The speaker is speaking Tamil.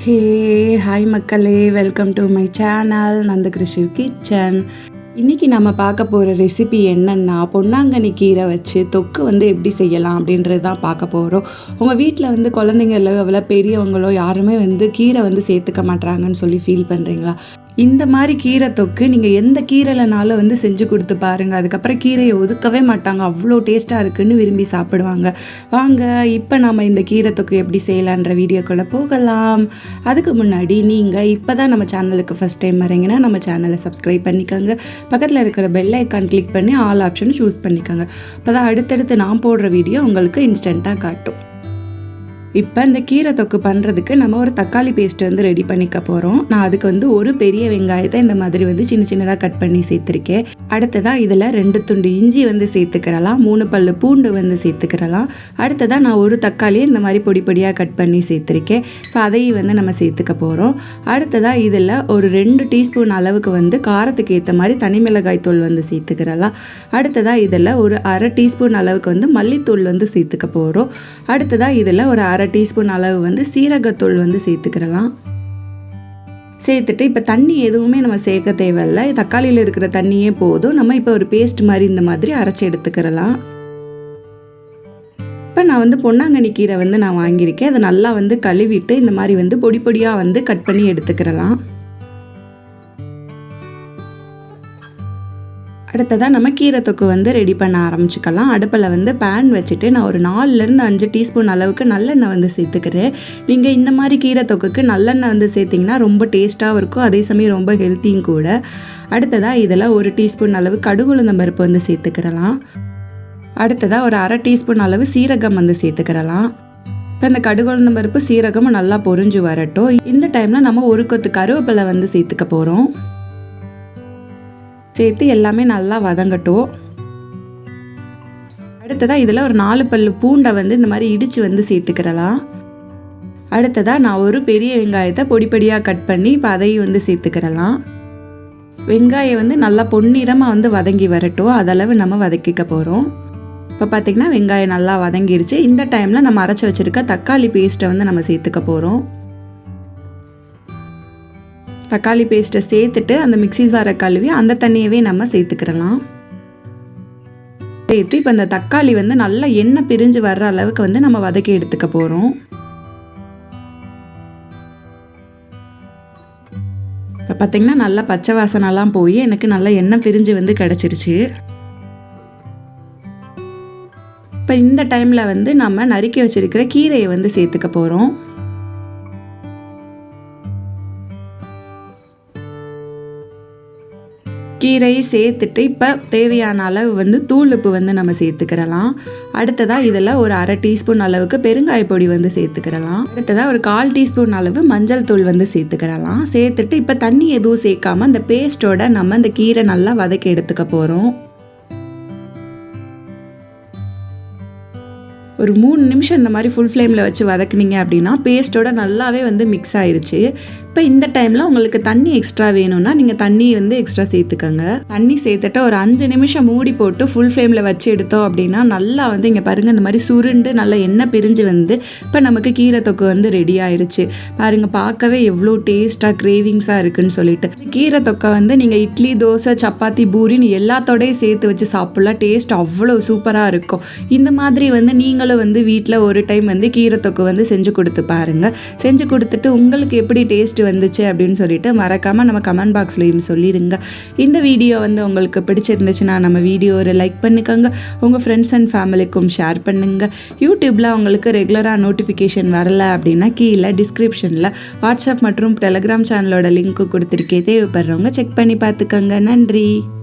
ஹே ஹாய் மக்களே welcome to my channel Nandakrishi kitchen. இன்றைக்கி நம்ம பார்க்க போகிற ரெசிபி என்னென்னா பொன்னாங்கண்ணி கீரை வச்சு தொக்கு வந்து எப்படி செய்யலாம் அப்படின்றது தான் பார்க்க போகிறோம் உங்கள் வீட்டில் வந்து குழந்தைங்களோ எவ்வளோ பெரியவங்களோ யாருமே வந்து கீரை வந்து சேர்த்துக்க மாட்றாங்கன்னு சொல்லி ஃபீல் பண்ணுறீங்களா இந்த மாதிரி கீரை தொக்கு நீங்கள் எந்த கீரைலனாலும் வந்து செஞ்சு கொடுத்து பாருங்கள் அதுக்கப்புறம் கீரையை ஒதுக்கவே மாட்டாங்க. அவ்வளோ டேஸ்ட்டாக இருக்குன்னு விரும்பி சாப்பிடுவாங்க. வாங்க இப்போ நம்ம இந்த கீரை தொக்கு எப்படி செய்யலான்ற வீடியோக்குள்ளே போகலாம். அதுக்கு முன்னாடி நீங்கள் இப்போ தான் நம்ம சேனலுக்கு ஃபஸ்ட் டைம் வரீங்கன்னா நம்ம சேனலை சப்ஸ்கிரைப் பண்ணிக்கோங்க. பக்கத்தில் இருக்கிற பெல் ஐக்கான் கிளிக் பண்ணி ஆல் ஆப்ஷன் சூஸ் பண்ணிக்கோங்க. அப்போ தான் அடுத்தடுத்து நான் போடுற வீடியோ உங்களுக்கு இன்ஸ்டண்ட்டாக காட்டும். இப்போ இந்த கீரை தொக்கு பண்ணுறதுக்கு நம்ம ஒரு தக்காளி பேஸ்ட் வந்து ரெடி பண்ணிக்க போகிறோம் நான் அதுக்கு வந்து ஒரு பெரிய வெங்காயத்தை இந்த மாதிரி வந்து சின்ன சின்னதாக கட் பண்ணி சேர்த்துருக்கேன். அடுத்ததாக இதில் ரெண்டு துண்டு இஞ்சி வந்து சேர்த்துக்கிறலாம். மூணு பல்லு பூண்டு வந்து சேர்த்துக்கிறலாம். அடுத்ததாக நான் ஒரு தக்காளியை இந்த மாதிரி பொடி பொடியாக கட் பண்ணி சேர்த்துருக்கேன். இப்போ அதையும் வந்து நம்ம சேர்த்துக்க போகிறோம் அடுத்ததாக இதில் ஒரு ரெண்டு டீஸ்பூன் அளவுக்கு வந்து காரத்துக்கு ஏற்ற மாதிரி தனி மிளகாய் தூள் வந்து சேர்த்துக்கிறலாம். அடுத்ததாக இதில் ஒரு அரை டீஸ்பூன் அளவுக்கு வந்து மல்லித்தூள் வந்து சேர்த்துக்க போகிறோம் அடுத்ததாக இதில் ஒரு அரை டீஸ்பூன் அளவு வந்து சீரகத்தூள் வந்து சேர்த்துக்கிறலாம். சேர்த்துட்டு இப்போ தண்ணி எதுவுமே நம்ம சேர்க்க தேவையில்லை. தக்காளியில் இருக்கிற தண்ணியே போதும். நம்ம இப்போ ஒரு பேஸ்ட் மாதிரி இந்த மாதிரி அரைச்சி எடுத்துக்கிறலாம். இப்போ நான் வந்து பொன்னாங்கண்ணி கீரை வந்து நான் வாங்கியிருக்கேன். அதை நல்லா வந்து கழுவிட்டு இந்த மாதிரி வந்து பொடி பொடியாக வந்து கட் பண்ணி எடுத்துக்கிறலாம். அடுத்ததாக நம்ம கீரை தொக்கு வந்து ரெடி பண்ண ஆரம்பிச்சுக்கலாம். அடுப்பில் வந்து பேன் வச்சுட்டு நான் ஒரு நாலுலேருந்து அஞ்சு டீஸ்பூன் அளவுக்கு நல்லெண்ணெய் வந்து சேர்த்துக்கிறேன். நீங்கள் இந்த மாதிரி கீரை தொக்குக்கு நல்லெண்ணெய் வந்து சேர்த்திங்கன்னா ரொம்ப டேஸ்ட்டாகவும் இருக்கும். அதே சமயம் ரொம்ப ஹெல்த்தியும் கூட. அடுத்ததாக இதில் ஒரு டீஸ்பூன் அளவு கடுகுளுந்தம் பருப்பு வந்து சேர்த்துக்கிறலாம். அடுத்ததாக ஒரு அரை டீஸ்பூன் அளவு சீரகம் வந்து சேர்த்துக்கிறலாம். இப்போ இந்த கடுகுளுந்தம் பருப்பு சீரகமும் நல்லா பொறிஞ்சு வரட்டும். இந்த டைமில் நம்ம ஒரு கொத்து கருவேப்பிலை வந்து சேர்த்துக்க போகிறோம் சேர்த்து எல்லாமே நல்லா வதங்கட்டும். அடுத்ததாக இதில் ஒரு நாலு பல்லு பூண்டை வந்து இந்த மாதிரி இடித்து வந்து சேர்த்துக்கிறலாம். அடுத்ததாக நான் ஒரு பெரிய வெங்காயத்தை பொடி பொடியாக கட் பண்ணி இப்போ அதையும் வந்து சேர்த்துக்கிறலாம். வெங்காயம் வந்து நல்லா பொன்னிறமாக வந்து வதங்கி வரட்டும். அதளவு நம்ம வதக்கிக்க போகிறோம் இப்போ பார்த்திங்கன்னா வெங்காயம் நல்லா வதங்கிருச்சு. இந்த டைமில் நம்ம அரைச்சி வச்சுருக்க தக்காளி பேஸ்ட்டை வந்து நம்ம சேர்த்துக்க போகிறோம் தக்காளி பேஸ்ட்டை சேர்த்துட்டு அந்த மிக்சி சாரை கழுவி அந்த தண்ணியவே நம்ம சேர்த்துக்கிறலாம். சேர்த்து இப்போ இந்த தக்காளி வந்து நல்லா எண்ணெய் பிரிஞ்சு வர்ற அளவுக்கு வந்து நம்ம வதக்கி எடுத்துக்க போகிறோம் இப்போ பார்த்திங்கன்னா நல்லா பச்சை வாசனெல்லாம் போய் எனக்கு நல்லா எண்ணெய் பிரிஞ்சு வந்து கிடச்சிருச்சு. இப்போ இந்த டைமில் வந்து நம்ம நறுக்கி வச்சுருக்கிற கீரையை வந்து சேர்த்துக்க போகிறோம் கீரையை சேர்த்துட்டு இப்போ தேவையான அளவு வந்து தூள் உப்பு வந்து நம்ம சேர்த்துக்கிறலாம். அடுத்ததாக இதில் ஒரு அரை டீஸ்பூன் அளவுக்கு பெருங்காய பொடி வந்து சேர்த்துக்கிறலாம். அடுத்ததாக ஒரு கால் டீஸ்பூன் அளவு மஞ்சள் தூள் வந்து சேர்த்துக்கிறலாம். சேர்த்துட்டு இப்போ தண்ணி எதுவும் சேர்க்காம அந்த பேஸ்ட்டோட நம்ம அந்த கீரை நல்லா வதக்கி எடுத்துக்க போகிறோம் ஒரு மூணு நிமிஷம் இந்த மாதிரி ஃபுல் ஃப்ளேமில் வச்சு வதக்குனீங்க அப்படின்னா பேஸ்ட்டோட நல்லாவே வந்து மிக்ஸ் ஆயிடுச்சு இப்போ இந்த டைமில் உங்களுக்கு தண்ணி எக்ஸ்ட்ரா வேணும்னா நீங்கள் தண்ணி வந்து எக்ஸ்ட்ரா சேர்த்துக்கோங்க. தண்ணி சேர்த்துட்டு ஒரு அஞ்சு நிமிஷம் மூடி போட்டு ஃபுல் ஃப்ளேமில் வச்சு எடுத்தோம் அப்படின்னா நல்லா வந்து இங்கே பாருங்கள் இந்த மாதிரி சுருண்டு நல்லா எண்ணெய் பிரிஞ்சு வந்து இப்போ நமக்கு கீரை தொக்கு வந்து ரெடி ஆயிடுச்சு பாருங்கள் பார்க்கவே எவ்வளோ டேஸ்ட்டாக கிரேவிங்ஸாக இருக்குன்னு சொல்லிட்டு. கீரை தொக்கை வந்து நீங்கள் இட்லி தோசை சப்பாத்தி பூரின்னு எல்லாத்தோடையும் சேர்த்து வச்சு சாப்பிட்லாம். டேஸ்ட் அவ்வளோ சூப்பராக இருக்கும். இந்த மாதிரி வந்து நீங்களும் வந்து வீட்டில் ஒரு டைம் வந்து கீரை தொக்கு வந்து செஞ்சு கொடுத்து பாருங்கள் செஞ்சு கொடுத்துட்டு உங்களுக்கு எப்படி டேஸ்ட் வந்துச்சு அப்படின்னு சொல்லிட்டு மறக்காமல் நம்ம கமெண்ட் பாக்ஸ்லேயும் சொல்லிடுங்க. இந்த வீடியோ வந்து உங்களுக்கு பிடிச்சிருந்துச்சுன்னா நம்ம வீடியோ ஒரு லைக் பண்ணிக்கோங்க. உங்கள் ஃப்ரெண்ட்ஸ் அண்ட் ஃபேமிலிக்கும் ஷேர் பண்ணுங்கள் யூடியூப்பில் உங்களுக்கு ரெகுலராக நோட்டிஃபிகேஷன் வரல அப்படின்னா கீழே டிஸ்கிரிப்ஷனில் வாட்ஸ்அப் மற்றும் டெலகிராம் சேனலோட லிங்க்கு கொடுத்துருக்கே. தேவைப்படுறவங்க செக் பண்ணி பார்த்துக்கோங்க. நன்றி.